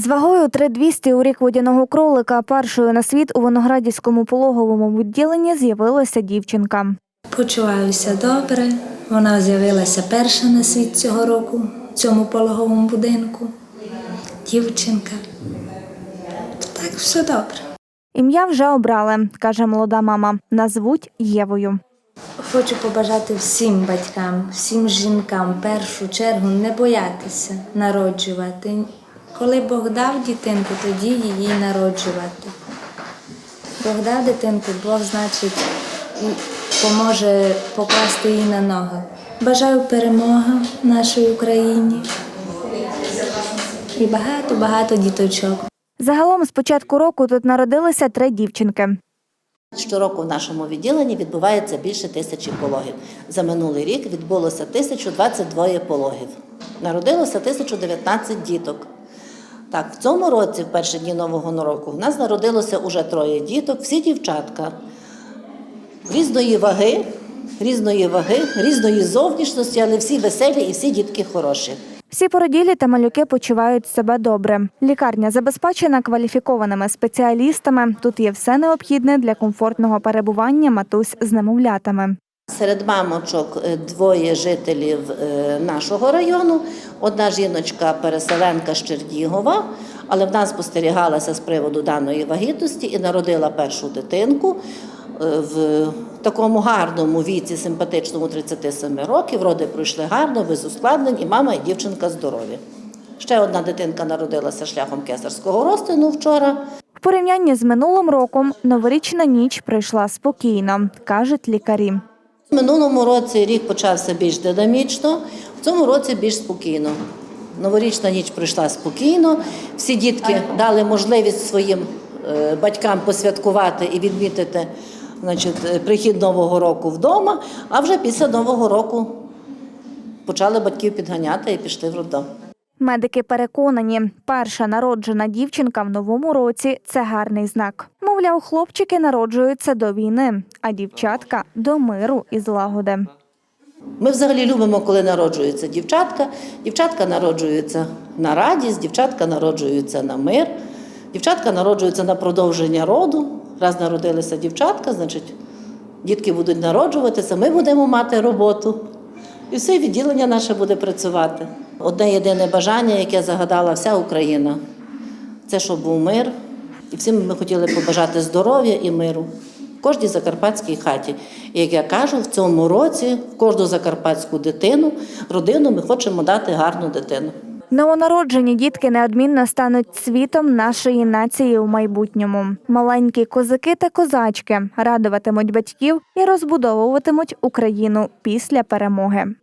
З вагою 3200 у рік водяного кролика першою на світ у Виноградівському пологовому відділенні з'явилася дівчинка. Почуваюся добре. Вона з'явилася перша на світ цього року в цьому пологовому будинку. Дівчинка. Так, все добре. Ім'я вже обрали, каже молода мама. Назвуть Євою. Хочу побажати всім батькам, всім жінкам в першу чергу не боятися народжувати. Коли Бог дав дитинку, тоді її народжувати. Бог дав дитинку, Бог, значить, поможе покласти її на ноги. Бажаю перемоги нашій Україні і багато-багато діточок. Загалом з початку року тут народилися три дівчинки. Щороку в нашому відділенні відбувається більше тисячі пологів. За минулий рік відбулося 1022 пологів. Народилося 1019 діток. Так, в цьому році, в перші дні нового року, в нас народилося уже троє діток, всі дівчатка різної ваги, різної ваги, різної зовнішності, але всі веселі і всі дітки хороші. Всі породілі та малюки почувають себе добре. Лікарня забезпечена кваліфікованими спеціалістами. Тут є все необхідне для комфортного перебування матусь з немовлятами. Серед мамочок е, двоє жителів е, нашого району. Одна жіночка переселенка з Чернігова, але в нас спостерігалася з приводу даної вагітності і народила першу дитинку е, в такому гарному віці, симпатичному 37 років. Роди пройшли гарно, без ускладнень, і мама і дівчинка здорові. Ще одна дитинка народилася шляхом кесарського розтину вчора. В порівнянні з минулим роком новорічна ніч пройшла спокійно, кажуть лікарі. В минулому році рік почався більш динамічно, в цьому році більш спокійно. Новорічна ніч пройшла спокійно. Всі дітки дали можливість своїм е, батькам посвяткувати і відмітити значить, е, прихід Нового року вдома, а вже після Нового року почали батьків підганяти і пішли в роддом. Медики переконані, перша народжена дівчинка в новому році це гарний знак. Мовляв, хлопчики народжуються до війни, а дівчатка до миру і злагоди. Ми взагалі любимо, коли народжується дівчатка. Дівчатка народжуються на радість, дівчатка народжуються на мир, дівчатка народжуються на продовження роду. Раз народилися дівчатка, значить дітки будуть народжуватися, ми будемо мати роботу. І все відділення наше буде працювати. Одне єдине бажання, яке загадала вся Україна, це щоб був мир. І всім ми хотіли побажати здоров'я і миру в кожній закарпатській хаті. І як я кажу, в цьому році в кожну закарпатську дитину, родину ми хочемо дати гарну дитину. Новонароджені дітки неодмінно стануть світом нашої нації у майбутньому. Маленькі козаки та козачки радуватимуть батьків і розбудовуватимуть Україну після перемоги.